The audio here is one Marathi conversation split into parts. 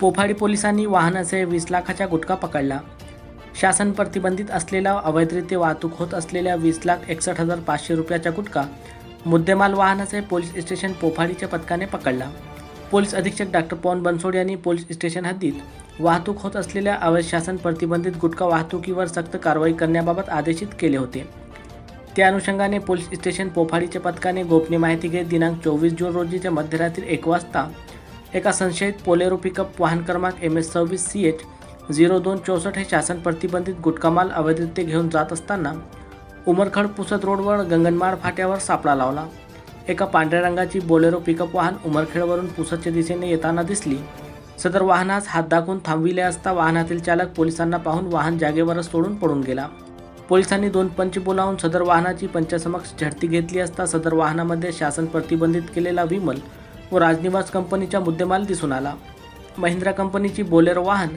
पोफाडी पोलिसांनी वाहनाचे वीस लाखाचा गुटखा पकडला. शासन प्रतिबंधित असलेला अवैधरित्या वाहतूक होत असलेल्या वीस लाख एकसष्ट हजार पाचशे रुपयाचा गुटखा मुद्देमाल वाहनाचे पोलीस स्टेशन पोफाडीच्या पथकाने पकडला. पोलीस अधीक्षक डॉक्टर पवन बनसोड यांनी पोलीस स्टेशन हद्दीत वाहतूक होत असलेल्या अवैध शासन प्रतिबंधित गुटखा वाहतुकीवर सक्त कारवाई करण्याबाबत आदेशित केले होते. त्या अनुषंगाने पोलीस स्टेशन पोफाडीच्या पथकाने गोपनीय माहिती घेत दिनांक चोवीस जून रोजीच्या मध्यरात्री एक वाजता एका संशयित पोलेरो पिकअप वाहन क्रमांक एम एस सव्वीस सी एच झिरो दोन चौसष्ट हे शासन प्रतिबंधित गुटकामाल अवैधरित्या घेऊन जात असताना उमरखड पुसद रोडवर गंगनमाळ फाट्यावर सापळा लावला. एका पांढऱ्या रंगाची बोलेरो पिकअप वाहन उमरखेडवरून पुसदच्या दिशेने येताना दिसली. सदर वाहनास हात दाखवून थांबविले असता वाहनातील चालक पोलिसांना पाहून वाहन जागेवरच सोडून पडून गेला. पोलिसांनी दोन पंच बोलावून सदर वाहनाची पंचासमक्ष झडती घेतली असता सदर वाहनामध्ये शासन प्रतिबंधित केलेला विमल व राजनिवास कंपनीचा मुद्देमाल दिसून आला. महिंद्रा कंपनीची बोलेरो वाहन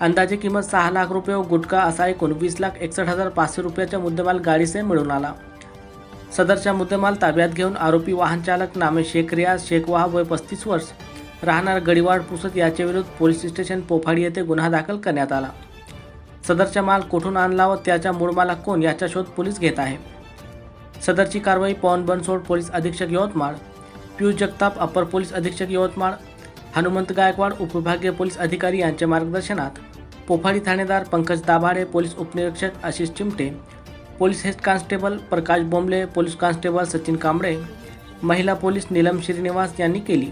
अंदाजे किंमत सहा लाख रुपये व गुटखा असा एकूण वीस लाख एकसष्ट हजार पाचशे रुपयाचा मुद्देमाल गाडीसे मिळून आला. सदरचा मुद्देमाल ताब्यात घेऊन आरोपी वाहन चालक नामे शेख रियाज शेख वाहब वय पस्तीस वर्ष राहणार गडीवाड पुसत याच्या विरुद्ध पोलीस स्टेशन पोफाडी येथे गुन्हा दाखल करण्यात आला. सदरचा माल कुठून आणला व त्याचा मूळ मालक कोण याचा शोध पोलीस घेत आहे. सदरची कारवाई पवन बनसोड पोलीस अधीक्षक यवतमाळ पियुष जगताप अपर पोलीस अधीक्षक यवतमाळ हनुमंत गायकवाड उपविभागीय पोलीस अधिकारी यांच्या मार्गदर्शनात पोफाडी ठाणेदार पंकज दाभाडे पोलीस उपनिरीक्षक Ashish Chimte police head constable Prakash Bombale police constable Sachin Kamble महिला पोलीस नीलम श्रीनिवास यांनी केली.